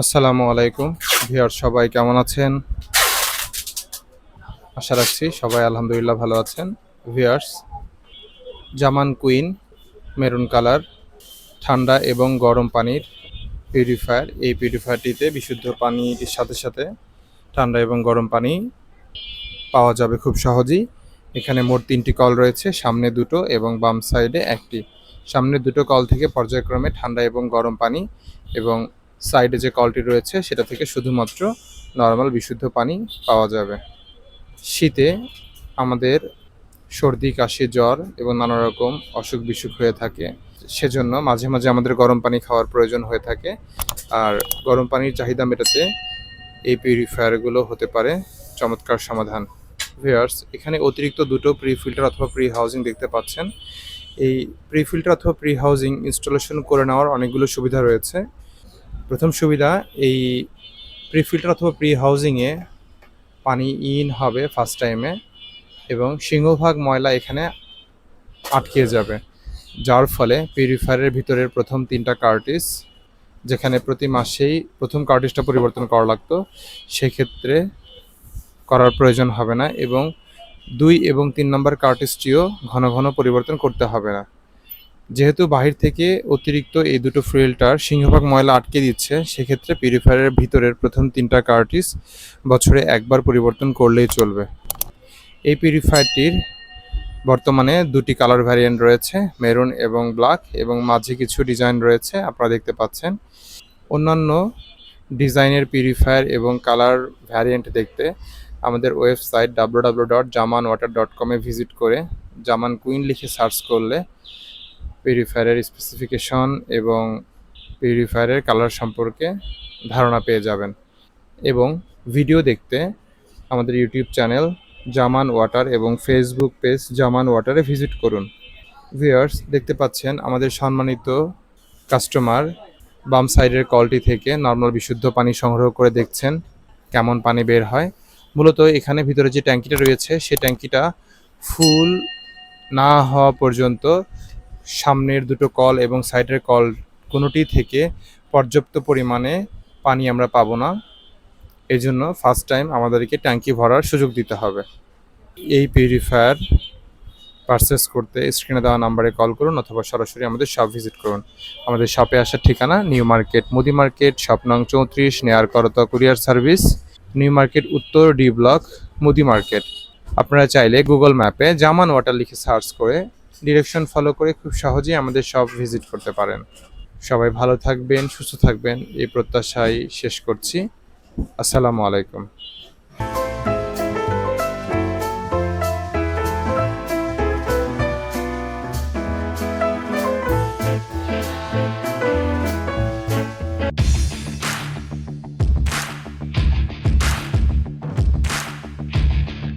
আসসালামু আলাইকুম। ভিউয়ার সবাই কেমন আছেন? আশা রাখছি সবাই আলহামদুলিল্লাহ ভালো আছেন। Viewers, Zaman queen, maroon colour, ঠান্ডা এবং গরম পানির পিউরিফায়ার। এই পিউরিফায়ারটিতে বিশুদ্ধ পানির সাথে সাথে ঠান্ডা এবং গরম পানি পাওয়া যাবে খুব সহজেই। এখানে মোট তিনটি কল রয়েছে, সামনে দুটো এবং বাম সাইডে একটি। সামনে দুটো কল থেকে পর্যায়ক্রমে ঠান্ডা এবং গরম পানি এবং সাইডে যে কলটি রয়েছে, সেটা থেকে শুধুমাত্র নর্মাল বিশুদ্ধ পানি পাওয়া যাবে। শীতে আমাদের সর্দি, কাশি, জ্বর এবং নানা রকম অসুখ বিসুখ হয়ে থাকে। সেজন্য মাঝে মাঝে আমাদের গরম পানি খাওয়ার প্রয়োজন হয়ে থাকে। আর গরম পানির চাহিদা মেটাতে এই পিউরিফায়ারগুলো হতে পারে। চমৎকার সমাধান। ভিউয়ার্স, এখানে অতিরিক্ত দুটো প্রি ফিল্টার অথবা প্রি হাউজিং দেখতে পাচ্ছেন। এই প্রি ফিল্টার অথবা প্রি হাউজিং ইনস্টলেশন করে নেওয়ার অনেকগুলো সুবিধা রয়েছে। প্রথম সুবিধা এই প্রি ফিল্টার অথবা প্রি হাউজিংয়ে পানি ইন হবে ফার্স্ট টাইমে এবং সিংহভাগ ময়লা এখানে আটকে যাবে, যার ফলে পিউরিফায়ারের ভিতরের প্রথম তিনটা কার্টিস যেখানে প্রতি মাসেই প্রথম কার্টিসটা পরিবর্তন করা লাগতো, সেক্ষেত্রে করার প্রয়োজন হবে না এবং দুই এবং তিন নম্বর কার্টিসটিও ঘন ঘন পরিবর্তন করতে হবে না। যেহেতু বাহির থেকে অতিরিক্ত এই দুটো ফিল্টার সিংহভাগ ময়লা আটকে দিচ্ছে, সেক্ষেত্রে পিউরিফায়ারের ভিতরের প্রথম তিনটা কার্টিস বছরে একবার পরিবর্তন করলেই চলবে। এই পিউরিফায়ারটির বর্তমানে দুটি কালার ভ্যারিয়েন্ট রয়েছে মেরুন এবং ব্ল্যাক এবং মাঝে কিছু ডিজাইন রয়েছে, আপনারা দেখতে পাচ্ছেন। অন্যান্য ডিজাইনের পিউরিফায়ার এবং কালার ভ্যারিয়েন্ট দেখতে আমাদের website W W dot Zaman water dot কমে ভিজিট করে, জামান কুইন লিখে সার্চ করলে পিউরিফায়ারের স্পেসিফিকেশন এবং পিউরিফায়ারের কালার সম্পর্কে ধারণা পেয়ে যাবেন। এবং ভিডিও দেখতে আমাদের ইউটিউব চ্যানেল জামান ওয়াটার এবং ফেসবুক পেজ জামান ওয়াটারে ভিজিট করুন। ভিউয়ার্স দেখতে পাচ্ছেন আমাদের সম্মানিত কাস্টমার বাম সাইডের কলটি থেকে নর্মাল বিশুদ্ধ পানি সংগ্রহ করে দেখছেন কেমন পানি বের হয়। মূলত এখানে ভিতরে যে ট্যাঙ্কিটা রয়েছে, সেই ট্যাঙ্কিটা ফুল না হওয়া পর্যন্ত সামনের দুটো কল এবং সাইডের কল কোনোটি থেকে পর্যাপ্ত পরিমাণে পানি আমরা পাবো না। এই জন্য ফার্স্ট টাইম আমাদেরকে ট্যাঙ্কি ভরার সুযোগ দিতে হবে। এই পিউরিফায়ার পারচেস করতে স্ক্রিনে দেওয়া নাম্বারে কল করুন অথবা সরাসরি আমাদের শপ ভিজিট করুন। আমাদের শপে আসার ঠিকানা নিউ মার্কেট, মুদি মার্কেট শপ নং চৌত্রিশ, নেয়ার করতা কুরিয়ার সার্ভিস, নিউ মার্কেট, উত্তর ডি ব্লক, মুদি মার্কেট। আপনারা চাইলে গুগল ম্যাপে জামান ওয়াটার লিখে সার্চ করে ডিরেকশন ফলো করে খুব সহজেই আমাদের সব ভিজিট করতে পারেন। সবাই ভালো থাকবেন, সুস্থ থাকবেন, এই প্রত্যাশাই শেষ করছি। আসসালামু আলাইকুম।